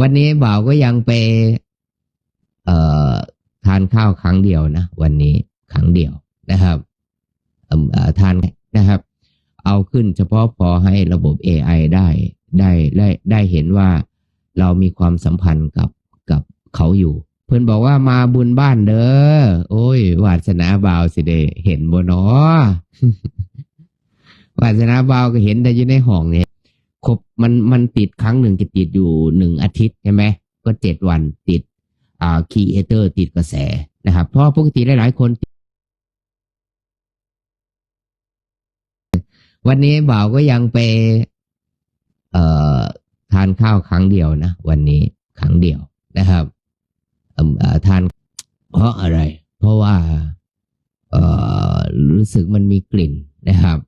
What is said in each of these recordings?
วันนี้บ่าวก็ยังไป เอ่อทานข้าวครั้งเดียวนะวันนี้ครั้งเดียวนะครับเอ่อทานนะครับ เอาขึ้นเฉพาะพอให้ระบบ AI ได้ได้ได้ได้เห็นว่าเรามีความสัมพันธ์กับกับเขาอยู่ เพื่อนบอกว่ามาบุญบ้านเด้อโอ้ยวาสนาบ่าวสิเดเห็นบ่นาะวาสนาบ่าวก็เห็นแต่อยู่ในห้องเนี่ย ครบมันมันติดครั้งหนึ่งจะติดอยู่หนึ่งอาทิตย์ใช่ไหมก็เจ็ดวันติดอ่าคีเอเตอร์ติดกระแสนะครับ เพราะปกติหลายๆคนวันนี้บ่าวก็ยังไป เอ่อทานข้าวครั้งเดียวนะ วันนี้ครั้งเดียวนะครับเอ่อทานเพราะอะไร เพราะว่า เอ่อรู้สึกมันมีกลิ่นนะครับ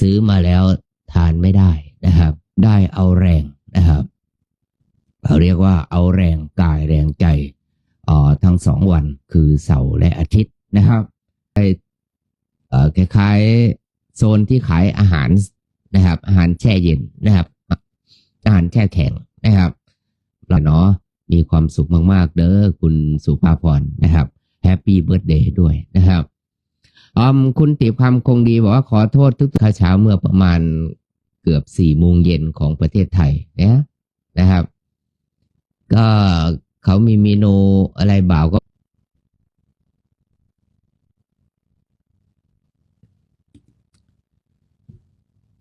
ซื้อมาแล้วทานไม่ได้ นะครับ ได้เอาแรงนะครับเขาเรียกว่าเอาแรงกายแรงใจอ่อทั้งสองวันคือเสาร์และอาทิตย์นะครับไปเอ่อคล้ายๆโซนที่ขายอาหารนะครับ อาหารแช่เย็นนะครับ อาหารแช่แข็งนะครับเราเนาะมีความสุขมากๆ เด้อคุณสุภาพรนะครับแฮปปี้เบิร์ดเดย์ด้วยนะครับอืมคุณติบคำคงดีบอกว่าขอโทษทุกข้าเช้าเมื่อประมาณ เกือบสี่โมงเย็นของประเทศไทยนะนะครับ ก็เขามีเมนูอะไรบ่าวก็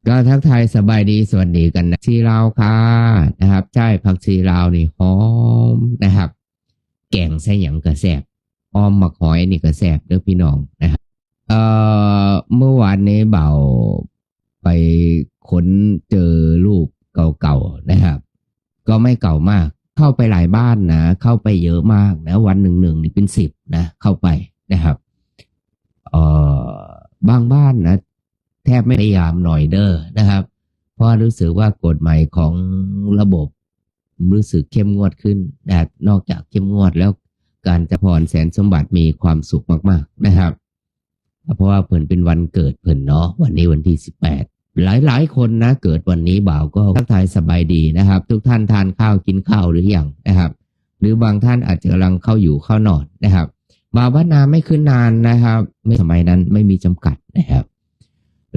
ก็ทักทายสบายดีสวัสดีกันนะชีลาวค่ะนะครับ ใช่ผักชีลาวนี่หอมนะครับ แกงใส่หยังกระแซบอ้อมมักหอยนี่กระแซบเด้อพี่น้องนะครับเอ่อเมื่อวานนี้เบาไป ค้นเจอรูปเก่าๆนะครับ ก็ไม่เก่ามาก เข้าไปหลายบ้านนะ เข้าไปเยอะมากนะวันหนึ่งหนึ่งนี่เป็นสิบนะ เข้าไปนะครับเอ่อบางบ้านนะ แทบไม่พยายามหน่อยเด้อนะครับ เพราะรู้สึกว่ากฎหมายของระบบรู้สึกเข้มงวดขึ้นแต่นอกจากเข้มงวดแล้วการจะพรแสนสมบัติมีความสุขมาก ๆนะครับ เพราะว่าเพิ่นเป็นวันเกิดเพิ่นเนาะวันนี้วันที่สิบแปด หลายๆ คนนะเกิดวันนี้บ่าวก็ทักทายสบายดีนะครับ ทุกท่านทานข้าวกินข้าวหรือยังนะครับ หรือบางท่านอาจจะกำลังเข้าอยู่เข้านอนนะครับบ่าวบ้านาไม่ขึ้นนานนะครับ ไม่สมัยนั้นไม่มีจำกัดนะครับ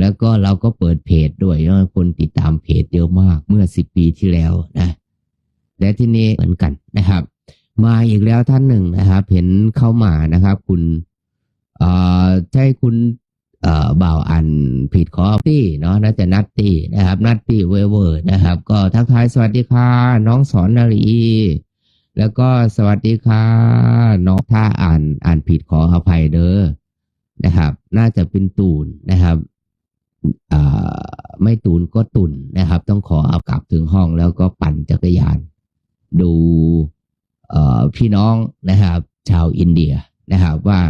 แล้วก็เราก็เปิดเพจด้วยคนติดตามเพจเยอะมากเมื่อสิบปีที่แล้วนะและที่นี้เหมือนกันนะครับ มาอีกแล้วท่านหนึ่งนะครับ เห็นเข้ามานะครับ คุณเอ่อใช่คุณ เออบ่าวอันผิดขอตี้เนาะน่าจะนัตตี้นะครับ นัตตี้เวเวอร์นะครับ ก็ทักทายสวัสดีค่ะน้องสอนนารีแล้วก็สวัสดีค่ะน้องถ้าอ่านอ่านผิดขออภัยเด้อนะครับ น่าจะเป็นตูนนะครับอ่าไม่ตูนก็ตุนนะครับ ต้องขอเอากลับถึงห้องแล้วก็ปั่นจักรยาน ดูเอ่อพี่น้องนะครับ ชาวอินเดียนะครับว่า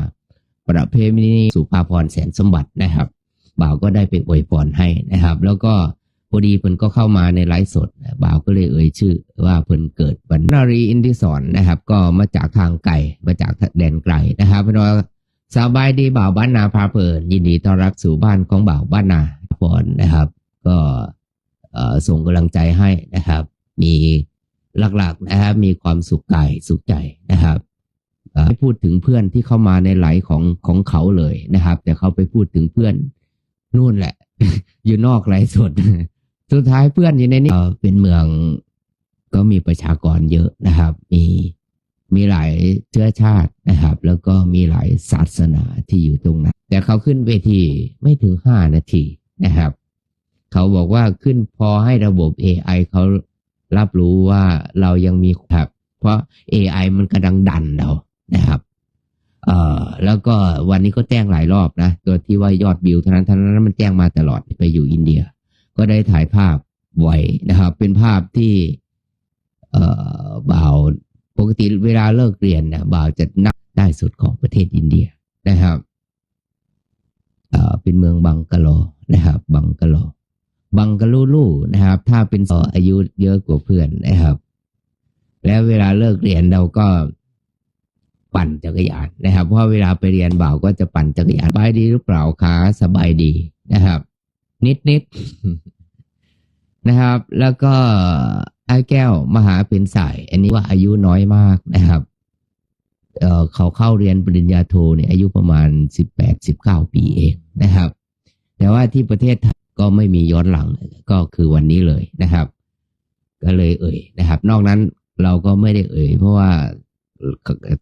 ประเพณีสุภาพรแสนสมบัตินะครับบ่าวก็ได้ไปอวยพรให้นะครับ แล้วก็พอดีเพิ่นก็เข้ามาในไลฟ์สดบ่าวก็เลยเอ่ยชื่อ ว่าเพิ่นเกิดวันนารีอินทิสอนนะครับ ก็มาจากทางไกลมาจากแดนไกลนะครับเพราะสบายดีบ่าวบ้านนาพาเพลินยินดีต้อนรับสู่บ้านของบ่าวบ้านนาพรนะครับ ก็ส่งกำลังใจให้นะครับ มีหลักๆนะครับมีความสุขกายสุขใจนะครับ ไม่พูดถึงเพื่อนที่เข้ามาในไหลของของเขาเลยนะครับ แต่เขาไปพูดถึงเพื่อนนู่นแหละ อยู่นอกไหลสดสุดท้ายเพื่อนอยู่ในนี้เอ่อเป็นเมืองก็มีประชากรเยอะนะครับ มีมีหลายเชื้อชาตินะครับ แล้วก็มีหลายศาสนาที่อยู่ตรงนั้น แต่เขาขึ้นเวทีไม่ถึงห้านาทีนะครับ เขาบอกว่าขึ้นพอให้ระบบ AI เขารับรู้ว่าเรายังมีครับ เพราะ AI มันกำลังดันเรา นะครับเอ่อแล้วก็วันนี้ก็แจ้งหลายรอบนะตัวที่ว่ายอดวิวเท่านั้นเท่านั้นมันแจ้งมาตลอดไปอยู่อินเดีย ก็ได้ถ่ายภาพไว้นะครับ เป็นภาพที่ เอ่อบ่าวปกติเวลาเลิกเรียนนะบ่าวจะนับได้สุดของประเทศอินเดียนะครับเอ่อเป็นเมืองบังกะโลนะครับ บังกะโลบังกะลูลูนะครับ ถ้าเป็นสออายุเยอะกว่าเพื่อนนะครับ แล้วเวลาเลิกเรียนเราก็ ปั่นจักรยานนะครับ เพราะเวลาไปเรียนบ่าวก็จะปั่นจักรยานสบายดีหรือเปล่าคะสบายดีนะครับ นิดนิดนะครับ แล้วก็ไอ้แก้วมหาเป็นสาย อันนี้ว่าอายุน้อยมากนะครับเเขาเข้าเรียนปริญญาโทเนี่ยอายุประมาณสิบแปดสิบเก้าปีเองนะครับ แต่ว่าที่ประเทศไทยก็ไม่มีย้อนหลังก็คือวันนี้เลยนะครับ ก็เลยเอ่ยนะครับ นอกนั้นเราก็ไม่ได้เอ่ย เพราะว่า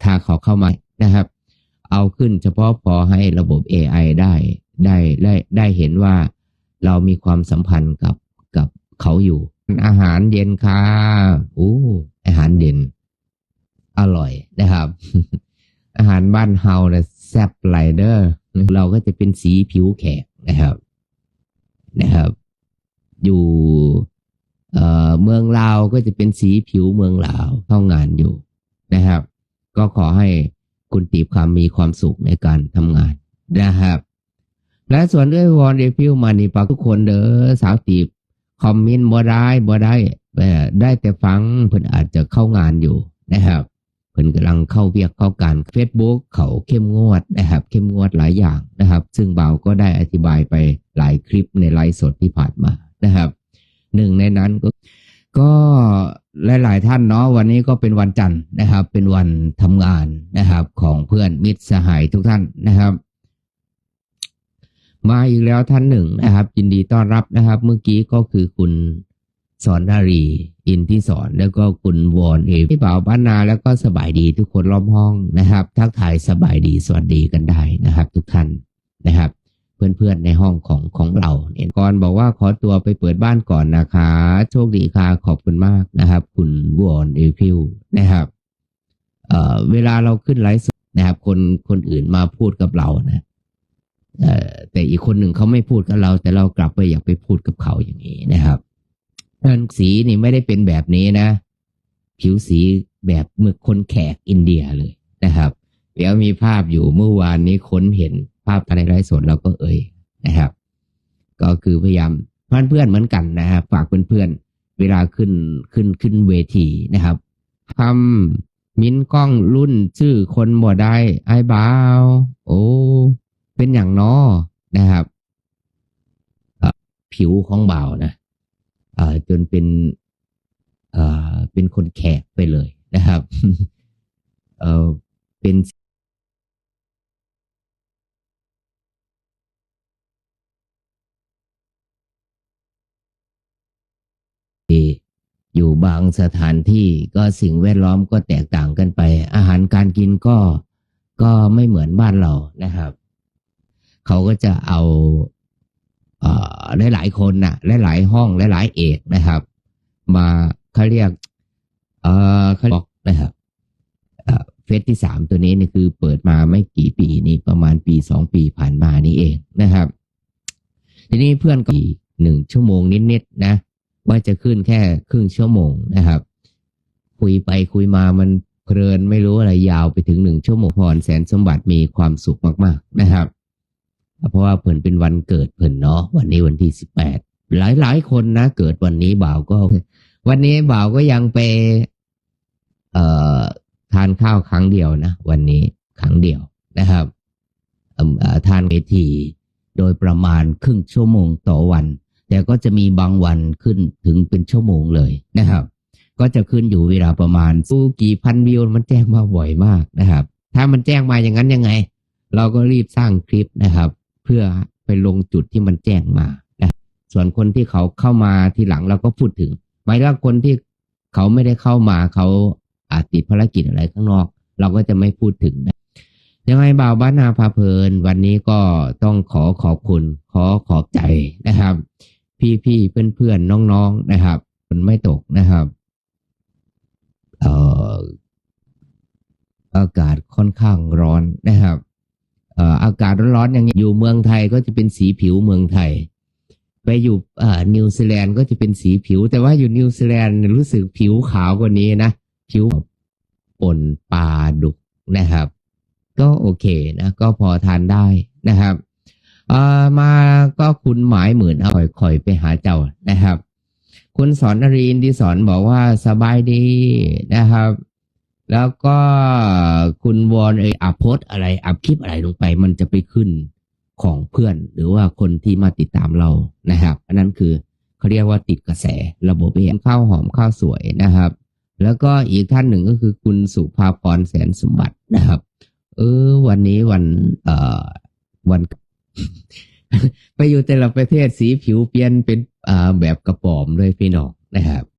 ถ้าเขาเข้ามานะครับ เอาขึ้นเฉพาะพอให้ระบบ AI ได้ได้ได้ได้เห็นว่าเรามีความสัมพันธ์กับกับเขาอยู่ อาหารเย็นค่ะอู้อาหารเด่น อร่อยนะครับ อาหารบ้านเฮาเนี่ยแซ่บไหลเดอร์เราก็จะเป็นสีผิวแขกนะครับนะครับ อยู่เอ่อเมืองลาวก็จะเป็นสีผิวเมืองลาวเข้างานอยู่ นะครับ ก็ขอให้คุณตีบคำมีความสุขในการทำงานนะครับ และส่วนด้วยวอนเดพิวมานี่ปากทุกคนเด้อสาวตีบคอมเมนต์บ่ได้บ่ได้ได้แต่ฟังเพิ่นอาจจะเข้างานอยู่นะครับเพิ่นกำลังเข้าเวียกเข้าการ Facebook เขาเข้มงวดนะครับ เข้มงวดหลายอย่างนะครับ ซึ่งเบาก็ได้อธิบายไปหลายคลิปในไลฟ์สดที่ผ่านมานะครับ หนึ่งในนั้นก็ ก็หลาย ๆ ท่านเนาะวันนี้ก็เป็นวันจันทร์นะครับ เป็นวันทำงานนะครับ ของเพื่อนมิตรสหายทุกท่านนะครับ มาอีกแล้วท่านหนึ่งนะครับ ยินดีต้อนรับนะครับ เมื่อกี้ก็คือคุณสอนนารี อินที่สอนแล้วก็คุณวอนเอพี่บ่าบ้านนาแล้วก็สบายดีทุกคนล้อมห้องนะครับ ทักทายสบายดีสวัสดีกันได้นะครับ ทุกท่านนะครับ เพื่อนๆในห้องของของเราเนี่ยก่อนบอกว่าขอตัวไปเปิดบ้านก่อนนะคะ โชคดีค่ะขอบคุณมากนะครับ คุณวอนเอพิวนะครับเอ่อเวลาเราขึ้นไลฟ์สดนะครับ คนคนอื่นมาพูดกับเรานะเอ่อแต่อีกคนหนึ่งเขาไม่พูดกับเรา แต่เรากลับไปอยากไปพูดกับเขาอย่างนี้นะครับท่านสีนี่ไม่ได้เป็นแบบนี้นะ ผิวสีแบบเมื่อคนแขกอินเดียเลยนะครับ เดี๋ยวมีภาพอยู่เมื่อวานนี้ค้นเห็น ภาพในไลฟ์สดเราก็เอ่ยนะครับ ก็คือพยายามเพื่อนเพื่อนเหมือนกันนะครับฝากเพื่อนเพื่อนเวลาขึ้นขึ้นขึ้นเวทีนะครับทำมิ้นกล้องรุ่นชื่อคนบ่ได้ไอ้บ่าวโอ้เป็นอย่างนอนะครับผิวของบ่าวนะเอ่อจนเป็นเอ่อเป็นคนแขกไปเลยนะครับเอ่อเป็น อยู่บางสถานที่ก็สิ่งแวดล้อมก็แตกต่างกันไป อาหารการกินก็ก็ไม่เหมือนบ้านเรานะครับ เขาก็จะเอาเอ่อหลายๆคนนะหลายๆห้องหลายๆเอกนะครับ มาเขาเรียกเอ่อเขาบอกนะครับเฟสที่สามตัวนี้นี่คือเปิดมาไม่กี่ปีนี่ประมาณปีสองปีผ่านมานี่เองนะครับ ทีนี้เพื่อนก็หนึ่งชั่วโมงนิดๆนะ ว่าจะขึ้นแค่ครึ่งชั่วโมงนะครับ คุยไปคุยมามันเพลินไม่รู้อะไรยาวไปถึงหนึ่งชั่วโมงพรแสนสมบัติมีความสุขมากๆนะครับ เพราะว่าเพิ่นเป็นวันเกิดเพิ่นเนาะวันนี้วันที่สิบแปดหลายๆคนนะเกิดวันนี้บ่าวก็ วันนี้บ่าวก็ยังไป เอ่อทานข้าวครั้งเดียวนะวันนี้ครั้งเดียวนะครับทานเวทีโดยประมาณครึ่งชั่วโมงต่อวัน แต่ก็จะมีบางวันขึ้นถึงเป็นชั่วโมงเลยนะครับ ก็จะขึ้นอยู่เวลาประมาณสู้กี่พันวิวมันแจ้งมาบ่อยมากนะครับ ถ้ามันแจ้งมาอย่างนั้นยังไง เราก็รีบสร้างคลิปนะครับ เพื่อไปลงจุดที่มันแจ้งมานะส่วนคนที่เขาเข้ามาทีหลังเราก็พูดถึง หมายถึงว่าคนที่เขาไม่ได้เข้ามาเขาอาจติดภารกิจอะไรข้างนอก เราก็จะไม่พูดถึงนะยังไงบ่าวบ้านนาพาเพลิน วันนี้ก็ต้องขอขอบคุณ ขอขอบใจนะครับ พี่ๆเพื่อนๆน้องๆนะครับ มันไม่ตกนะครับเอ่ออากาศค่อนข้างร้อนนะครับเอ่ออากาศร้อนๆอย่างนี้อยู่เมืองไทยก็จะเป็นสีผิวเมืองไทย ไปอยู่เอ่อนิวซีแลนด์ก็จะเป็นสีผิว แต่ว่าอยู่นิวซีแลนด์รู้สึกผิวขาวกว่านี้นะผิวปนปลาดุกนะครับ ก็โอเคนะ ก็พอทานได้นะครับ มาก็คุณหมายเหมือนเอาคอยๆไปหาเจ้านะครับ คุณสอนนรีนที่สอนบอกว่าสบายดีนะครับ แล้วก็คุณวอนเอยอัพโพสอะไรอัพคลิปอะไรลงไป มันจะไปขึ้นของเพื่อน หรือว่าคนที่มาติดตามเรานะครับ อันนั้นคือเขาเรียกว่าติดกระแสระบบเองข้าวหอมข้าวสวยนะครับ แล้วก็อีกท่านหนึ่งก็คือคุณสุภาพรแสนสมบัตินะครับ เออวันนี้วันเอ่อวัน ไปอยู่แต่ละประเทศสีผิวเปลี่ยนเป็นแบบกระป๋อมเลยพี่น้องนะครับ